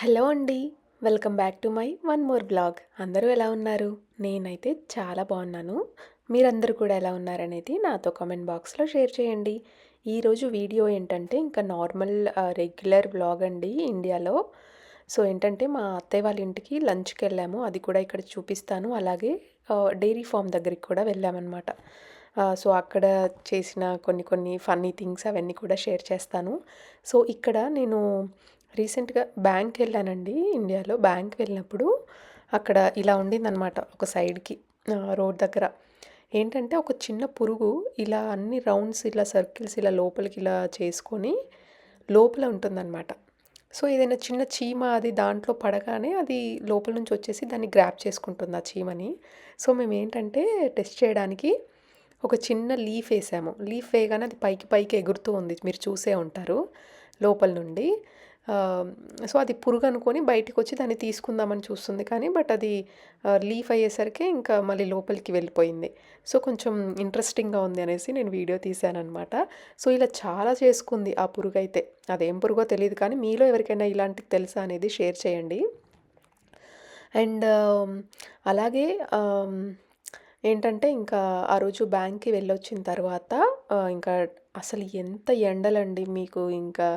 Hello అండి. Welcome back to my one more blog. అందరూ ఎలా ఉన్నారు? నేనైతే చాలా బాగున్నాను. మీరందరూ కూడా ఎలా ఉన్నారనేది నాతో కామెంట్ బాక్స్లో షేర్ చేయండి. ఈరోజు వీడియో ఏంటంటే ఇంకా నార్మల్ రెగ్యులర్ బ్లాగ్ అండి ఇండియాలో. సో ఏంటంటే మా అత్తయ్య వాళ్ళ ఇంటికి లంచ్కి వెళ్ళాము. అది కూడా ఇక్కడ చూపిస్తాను. అలాగే డైరీ ఫామ్ దగ్గరికి కూడా వెళ్ళామన్నమాట. సో అక్కడ చేసిన కొన్ని కొన్ని ఫన్నీ థింగ్స్ అవన్నీ కూడా షేర్ చేస్తాను. సో ఇక్కడ నేను రీసెంట్గా బ్యాంక్ వెళ్ళానండి ఇండియాలో. బ్యాంక్ వెళ్ళినప్పుడు అక్కడ ఇలా ఉండిందనమాట ఒక సైడ్కి రోడ్ దగ్గర. ఏంటంటే ఒక చిన్న పురుగు ఇలా అన్ని రౌండ్స్ ఇలా సర్కిల్స్ ఇలా లోపలికి ఇలా చేసుకొని లోపల ఉంటుందన్నమాట. సో ఏదైనా చిన్న చీమ అది దాంట్లో పడగానే అది లోపల నుంచి వచ్చేసి దాన్ని గ్రాప్ చేసుకుంటుంది ఆ చీమని. సో మేము ఏంటంటే టెస్ట్ చేయడానికి ఒక చిన్న లీఫ్ వేసాము. లీఫ్ వేయగానే అది పైకి పైకి ఎగురుతూ ఉంది. మీరు చూసే ఉంటారు లోపల నుండి. సో అది పురుగు అనుకొని బయటికి వచ్చి దాన్ని తీసుకుందామని చూస్తుంది కానీ బట్ అది లీఫ్ అయ్యేసరికి ఇంకా మళ్ళీ లోపలికి వెళ్ళిపోయింది. సో కొంచెం ఇంట్రెస్టింగ్గా ఉంది అనేసి నేను వీడియో తీశానమాట సో ఇలా చాలా చేసుకుంది ఆ పురుగు అయితే అదేం పురుగో తెలియదు కానీ మీలో ఎవరికైనా ఇలాంటివి తెలుసా అనేది షేర్ చేయండి. అండ్ అలాగే ఏంటంటే ఇంకా ఆ రోజు బ్యాంక్కి వెళ్ళొచ్చిన తర్వాత ఇంకా అసలు ఎంత ఎండలండి మీకు ఇంకా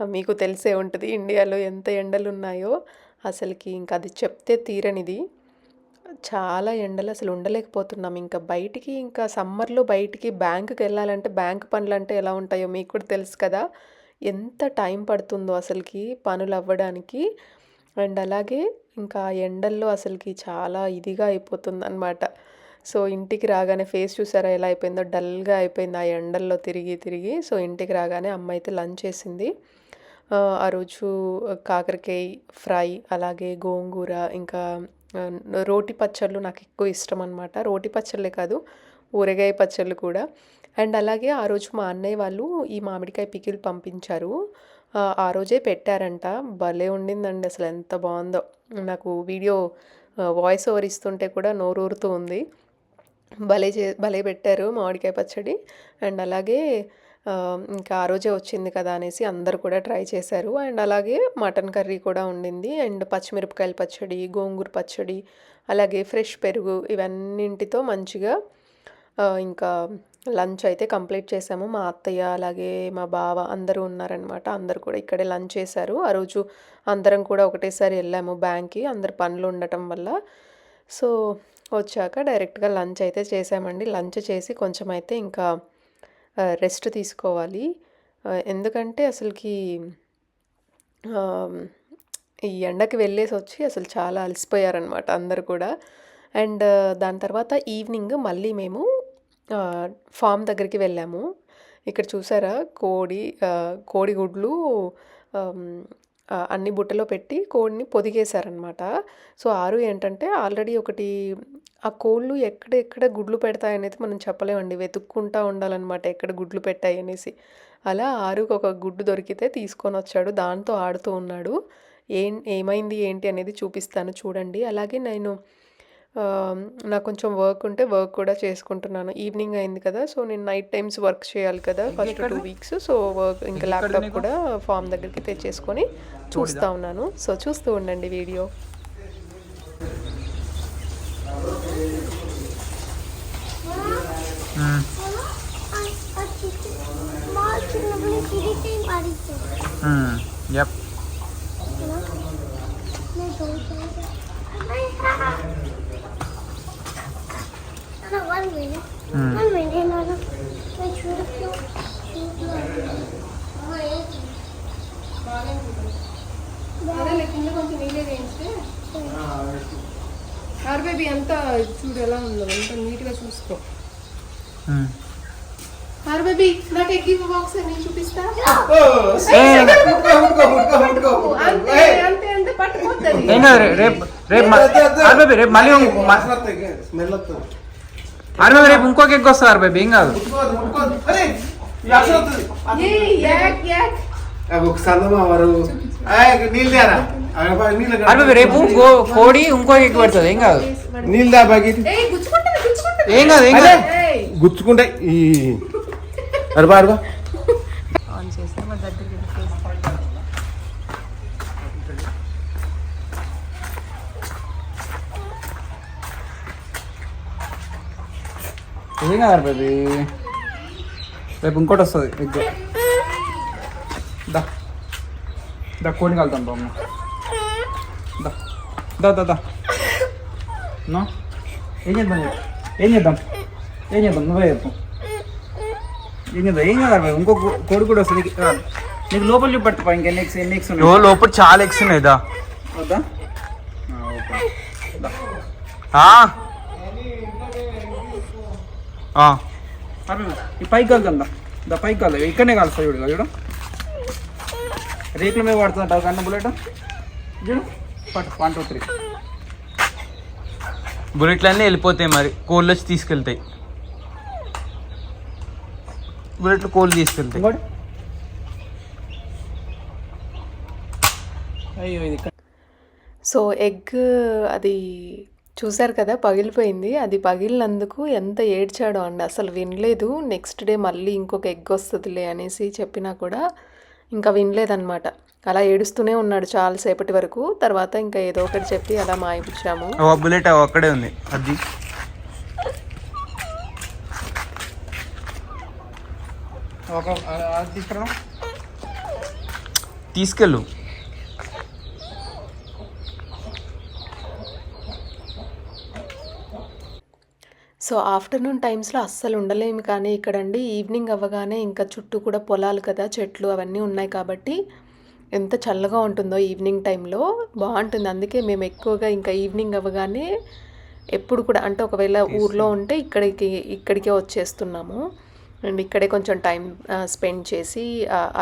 మీకు తెలిసే ఉంటుంది. ఇండియాలో ఎంత ఎండలు ఉన్నాయో అసలుకి ఇంకా అది చెప్తే తీరనిది. చాలా ఎండలు అసలు ఉండలేకపోతున్నాం. ఇంకా బయటికి ఇంకా సమ్మర్లో బయటికి బ్యాంకుకి వెళ్ళాలంటే బ్యాంక్ పనులు అంటే ఎలా ఉంటాయో మీకు కూడా తెలుసు కదా. ఎంత టైం పడుతుందో అసలుకి పనులు అవ్వడానికి. అండ్ అలాగే ఇంకా ఎండల్లో అసలుకి చాలా ఇదిగా అయిపోతుంది అనమాట సో ఇంటికి రాగానే ఫేస్ చూసారా ఎలా అయిపోయిందో? డల్గా అయిపోయింది ఆ ఎండల్లో తిరిగి తిరిగి. సో ఇంటికి రాగానే అమ్మ అయితే లంచ్ చేసింది ఆ, రోజు కాకరకాయ ఫ్రై అలాగే గోంగూర ఇంకా రోటి పచ్చళ్ళు నాకు ఎక్కువ ఇష్టం అనమాట రోటి పచ్చళ్ళే కాదు ఊరగాయ పచ్చళ్ళు కూడా. అండ్ అలాగే ఆ రోజు మా అన్నయ్య వాళ్ళు ఈ మామిడికాయ పికిల్ పంపించారు. ఆ, రోజే పెట్టారంట. భలే ఉండిందండి అసలు ఎంత బాగుందో. నాకు వీడియో వాయిస్ ఓవర్ ఇస్తుంటే కూడా నోరూరుతూ ఉంది. భలే చే భలే పెట్టారు మామిడికాయ పచ్చడి. అండ్ అలాగే ఇంకా ఆ రోజే వచ్చింది కదా అనేసి అందరు కూడా ట్రై చేశారు. అండ్ అలాగే మటన్ కర్రీ కూడా ఉండింది. అండ్ పచ్చిమిరపకాయల పచ్చడి గోంగూర పచ్చడి అలాగే ఫ్రెష్ పెరుగు ఇవన్నింటితో మంచిగా ఇంకా లంచ్ అయితే కంప్లీట్ చేసాము. మా అత్తయ్య అలాగే మా బావ అందరూ ఉన్నారనమాట అందరు కూడా ఇక్కడే లంచ్ చేశారు. ఆ రోజు అందరం కూడా ఒకటేసారి వెళ్ళాము బ్యాంక్కి. అందరు పనులు ఉండటం వల్ల. సో వచ్చాక డైరెక్ట్గా లంచ్ అయితే చేసామండి. లంచ్ చేసి కొంచెం అయితే ఇంకా రెస్ట్ తీసుకోవాలి. ఎందుకంటే అసలుకి ఈ ఎండకి వెళ్ళేసి వచ్చి అసలు చాలా అలసిపోయారనమాట అందరు కూడా. అండ్ దాని తర్వాత ఈవినింగ్ మళ్ళీ మేము ఫామ్ దగ్గరికి వెళ్ళాము. ఇక్కడ చూసారా కోడి కోడిగుడ్లు అన్ని బుట్టలో పెట్టి కోడిని పొదిగేశారనమాట సో ఆరు ఏంటంటే ఆల్రెడీ ఒకటి ఆ కోళ్ళు ఎక్కడ ఎక్కడ గుడ్లు పెడతాయనేది మనం చెప్పలేమండి. వెతుక్కుంటా ఉండాలన్నమాట ఎక్కడ గుడ్లు పెట్టాయి అనేసి అలా ఆరుకు ఒక గుడ్డు దొరికితే తీసుకొని వచ్చాడు. దాంతో ఆడుతూ ఉన్నాడు. ఏం ఏమైంది ఏంటి అనేది చూపిస్తాను చూడండి. అలాగే నేను నాకు కొంచెం వర్క్ ఉంటే వర్క్ కూడా చేసుకుంటున్నాను. ఈవినింగ్ అయింది కదా సో నేను నైట్ టైమ్స్ వర్క్ చేయాలి కదా first two weeks so work ఇంకా ల్యాప్టాప్ కూడా ఫామ్ దగ్గరికి తెచ్చేసుకొని చూస్తూ ఉన్నాను. సో చూస్తూ ఉండండి వీడియో. Yep. ఆర్ బేబీ అంతా చూడు ఎలా ఉందో అంత నీట్గా చూసుకో ఆర్ బేబీ నాకు ఎగ్గి బాక్స్ నేను చూపిస్తా అంతే అంతే రేపు రేపు మ- ఆరు బేబీ రేపు మళ్ళీ స్మెల్ వస్తుంది. బేబీ రేపు ఇంకొక ఎగ్ వస్తుంది బేబీ? ఏం కాదు. ముట్టుకోవద్దు, ముట్టుకోవద్దు. అరే, ఈ అసలు వస్తుంది. ఏ యాక్ యాక్. ఆ, ఒక సందమా వారు. ఆ, నీళ్ళు తేరా? ఆ, నీళ్ళు కా- ఆరు బేబీ రేపు గో- కోడి ఇంకొక ఎగ్ పెడుతుంది. ఏం కాదు. నీళ్ళు దా బకెట్ ఏం కాదు ఏం అరే, కాదు. ఏయ్. గుచ్చుకుంటాయి ఈ అరుబా అరుబా ఆన్ చేస్తే మా దగ్గరికి ఏం కాదు బేబీ. రేపు ఇంకోటి వస్తుంది ఎగ్. దా. దా కోడిని కలుతాం బామ్మ. దా. దా దా దా. నో. ఏం చేద్దాం. ఏం చేద్దాం? ఏం చేద్దాం? నువ్వే చెప్పు. ఏం చేద్దాం? ఏం కాదు బాబు. ఇంకో కోడి కూడా వస్తుంది. నీకు లోపల చూపెడతా ఇంకెన్ని ఎక్స్ ఎన్ని ఎక్స్ ఉన్నాయి? లోపల చాలా ఎక్స్ ఉన్నాయి దా. వద్దా? ఓకే దా. ఈ పైకి వెళ్తాం దా పైకి వెళ్దాం ఇక్కడనే కలుస్తా చూడు చూడు. రేకుల మీద పడుతుంట కన్నా బుల్లెట్. చూడు. పట్టు వన్ టూ త్రీ బుల్లెట్లన్నీ వెళ్ళిపోతాయి మరి. కోళ్ళు వచ్చి తీసుకెళ్తాయి. బుల్లెట్లు కోళ్ళు తీసుకెళ్తాయి. అయ్యో ఇది సో ఎగ్ అది చూశారు కదా పగిలిపోయింది. అది పగిలినందుకు ఎంత ఏడ్చాడో అండి. అసలు వినలేదు. నెక్స్ట్ డే మళ్ళీ ఇంకొక ఎగ్ వస్తుందిలే అనేసి చెప్పినా కూడా ఇంకా వినలేదన్నమాట. అలా ఏడుస్తూనే ఉన్నాడు చాలాసేపటి వరకు. తర్వాత ఇంకా ఏదో ఒకటి చెప్పి అలా మాయిపించాము బుల్లెట్ అక్కడే ఉంది. అది. తీసుకెళ్ళు. సో ఆఫ్టర్నూన్ టైమ్స్లో అస్సలు ఉండలేము కానీ ఇక్కడండి ఈవినింగ్ అవ్వగానే ఇంకా చుట్టూ కూడా పొలాలు కదా చెట్లు అవన్నీ ఉన్నాయి కాబట్టి ఎంత చల్లగా ఉంటుందో ఈవినింగ్ టైంలో బాగుంటుంది. అందుకే మేము ఎక్కువగా ఇంకా ఈవినింగ్ అవ్వగానే ఎప్పుడు కూడా అంటే ఒకవేళ ఊర్లో ఉంటే ఇక్కడికి ఇక్కడికే వచ్చేస్తున్నాము. అండ్ ఇక్కడే కొంచెం టైం స్పెండ్ చేసి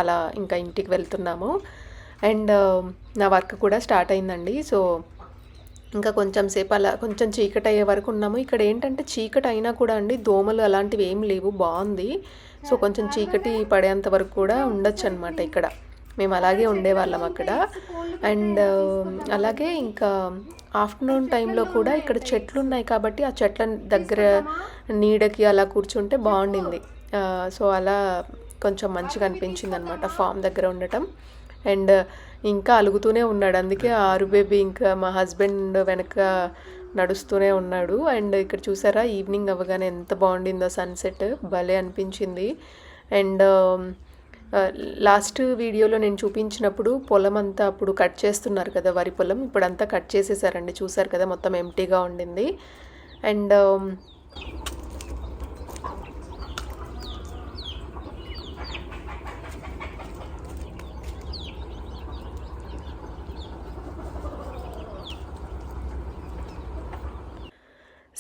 అలా ఇంకా ఇంటికి వెళ్తున్నాము. అండ్ నా వర్క్ కూడా స్టార్ట్ అయిందండి. సో ఇంకా కొంచెం సేపు అలా కొంచెం చీకటి అయ్యే వరకు ఉన్నాము. ఇక్కడ ఏంటంటే చీకటి అయినా కూడా అండి దోమలు అలాంటివి ఏం లేవు బాగుంది. సో కొంచెం చీకటి పడేంత వరకు కూడా ఉండొచ్చు అనమాట ఇక్కడ. మేము అలాగే ఉండేవాళ్ళం అక్కడ. అండ్ అలాగే ఇంకా ఆఫ్టర్నూన్ టైంలో కూడా ఇక్కడ చెట్లు ఉన్నాయి కాబట్టి ఆ చెట్ల దగ్గర నీడకి అలా కూర్చుంటే బాగుండింది. సో అలా కొంచెం మంచిగా అనిపించింది అనమాట ఫామ్ దగ్గర ఉండటం. అండ్ ఇంకా అలుగుతూనే ఉన్నాడు. అందుకే ఆరు బేబీ ఇంకా మా హస్బెండ్ వెనక నడుస్తూనే ఉన్నాడు. అండ్ ఇక్కడ చూసారా ఈవినింగ్ అవ్వగానే ఎంత బాగుండిందో సన్సెట్. భలే అనిపించింది. అండ్ లాస్ట్ వీడియోలో నేను చూపించినప్పుడు పొలం అంతా అప్పుడు కట్ చేస్తున్నారు కదా వరి పొలం. ఇప్పుడు అంతా కట్ చేసేసారండి. చూసారు కదా మొత్తం ఎంటీగా ఉండింది. అండ్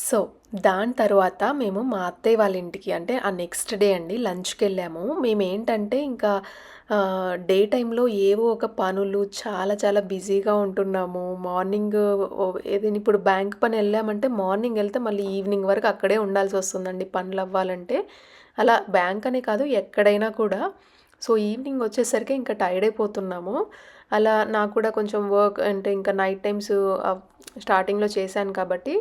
సో దాని తర్వాత మేము మా అత్తయ్య వాళ్ళ ఇంటికి అంటే ఆ నెక్స్ట్ డే అండి లంచ్కి వెళ్ళాము మేము ఏంటంటే ఇంకా డే టైంలో ఏవో ఒక పనులు చాలా చాలా బిజీగా ఉంటున్నాము. మార్నింగ్ ఏదైనా ఇప్పుడు బ్యాంక్ పని వెళ్ళామంటే మార్నింగ్ వెళ్తే మళ్ళీ ఈవినింగ్ వరకు అక్కడే ఉండాల్సి వస్తుందండి పనులు అవ్వాలంటే. అలా బ్యాంక్ అనే కాదు ఎక్కడైనా కూడా. సో ఈవినింగ్ వచ్చేసరికి ఇంకా టైర్డ్ అయిపోతున్నాము. అలా నాకు కూడా కొంచెం వర్క్ అంటే ఇంకా నైట్ టైమ్స్ స్టార్టింగ్లో చేశాను కాబట్టి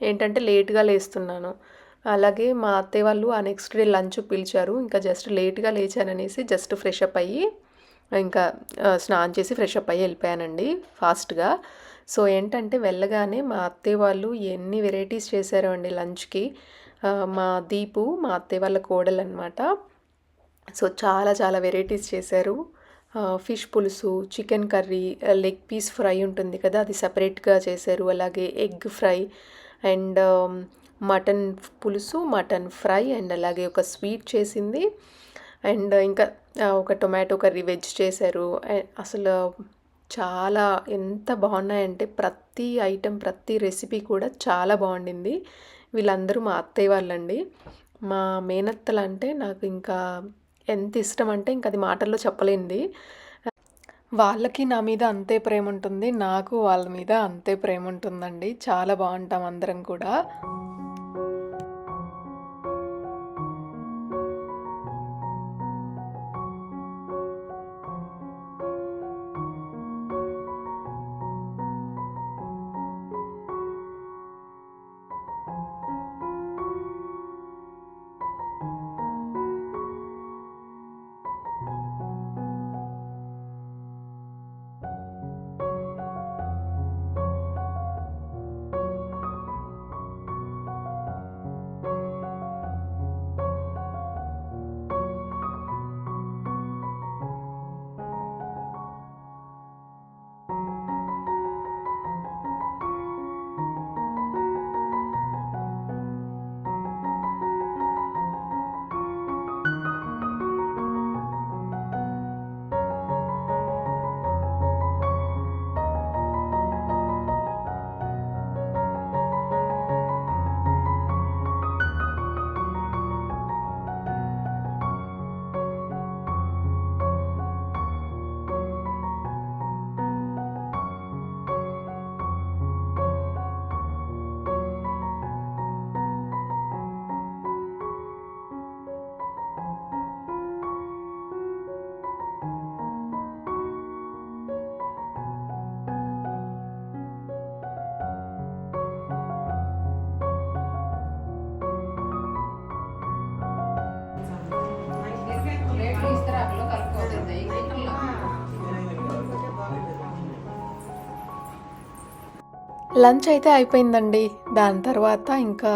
ఏంటంటే లేట్గా లేస్తున్నాను. అలాగే మా అత్తయ్య వాళ్ళు ఆ నెక్స్ట్ డే లంచ్ పిలిచారు. ఇంకా జస్ట్ లేట్గా లేచాననేసి జస్ట్ ఫ్రెష్ అప్ అయ్యి ఇంకా స్నానం చేసి ఫ్రెష్ అప్ అయ్యి వెళ్ళిపోయానండి ఫాస్ట్గా. సో ఏంటంటే వెళ్ళగానే మా అత్తయ్య వాళ్ళు ఎన్ని వెరైటీస్ చేశారో అండి లంచ్కి. మా దీపు మా అత్తయ్య వాళ్ళ కోడలు అనమాట సో చాలా చాలా వెరైటీస్ చేశారు. ఫిష్ పులుసు chicken curry leg piece fry ఉంటుంది కదా అది సపరేట్గా చేశారు. అలాగే ఎగ్ ఫ్రై అండ్ మటన్ పులుసు మటన్ ఫ్రై అండ్ అలాగే ఒక స్వీట్ చేసింది. అండ్ ఇంకా ఒక టొమాటో కర్రీ వెజ్ చేశారు. అసలు చాలా ఎంత బాగున్నాయంటే ప్రతి ఐటెం ప్రతి రెసిపీ కూడా చాలా బాగుండింది. వీళ్ళందరూ మా అత్తయ్య వాళ్ళండి. మా మేనత్తలు అంటే నాకు ఇంకా ఎంత ఇష్టం అంటే ఇంకా అది మాటల్లో చెప్పలేనిది వాళ్ళకి నా మీద అంతే ప్రేమ ఉంటుంది నాకు వాళ్ళ మీద అంతే ప్రేమ ఉంటుందండి. చాలా బాగుంటాం అందరం కూడా. లంచ్ అయితే అయిపోయిందండి. దాని తర్వాత ఇంకా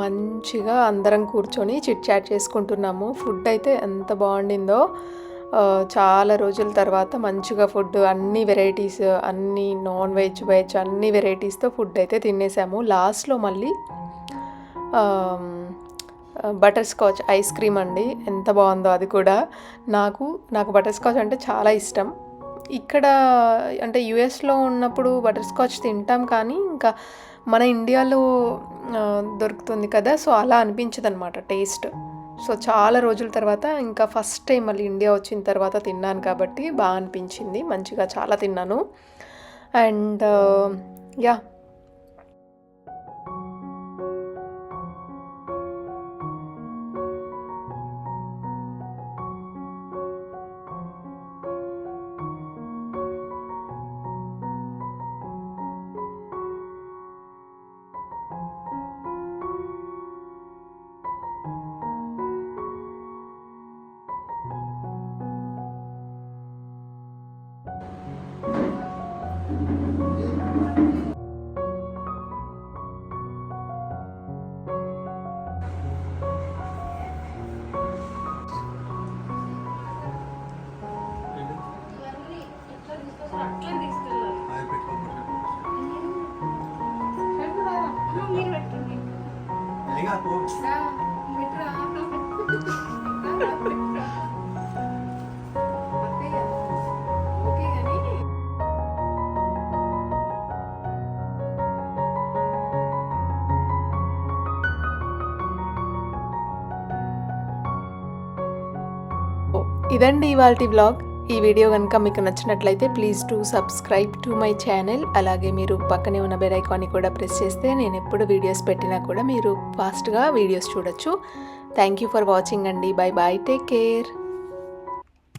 మంచిగా అందరం కూర్చొని చిట్ చాట్ చేసుకుంటున్నాము. ఫుడ్ అయితే ఎంత బాగుండిందో. చాలా రోజుల తర్వాత మంచిగా ఫుడ్ అన్ని వెరైటీస్ అన్ని నాన్ వెజ్ వెజ్ అన్ని వెరైటీస్తో ఫుడ్ అయితే తినేసాము. లాస్ట్లో మళ్ళీ బటర్ స్కాచ్ ఐస్ క్రీమ్ అండి. ఎంత బాగుందో అది కూడా. నాకు నాకు బటర్ స్కాచ్ అంటే చాలా ఇష్టం. ఇక్కడ అంటే యుఎస్లో ఉన్నప్పుడు బటర్ స్కాచ్ తింటాం కానీ ఇంకా మన ఇండియాలో దొరుకుతుంది కదా సో అలా అనిపించదు అనమాట టేస్ట్ సో చాలా రోజుల తర్వాత ఇంకా ఫస్ట్ టైం మళ్ళీ ఇండియా వచ్చిన తర్వాత తిన్నాను కాబట్టి బాగా అనిపించింది. మంచిగా చాలా తిన్నాను. అండ్ యా uh, ఇదండి ఇవాళ బ్లాగ్ ఈ వీడియో కనుక మీకు నచ్చినట్లయితే please to subscribe to my channel అలాగే మీరు పక్కనే ఉన్న బెల్ ఐకాన్ని కూడా ప్రెస్ చేస్తే నేను ఎప్పుడు వీడియోస్ పెట్టినా కూడా మీరు ఫాస్ట్గా వీడియోస్ చూడొచ్చు. థ్యాంక్ యూ ఫర్ వాచింగ్ అండి. Bye bye take care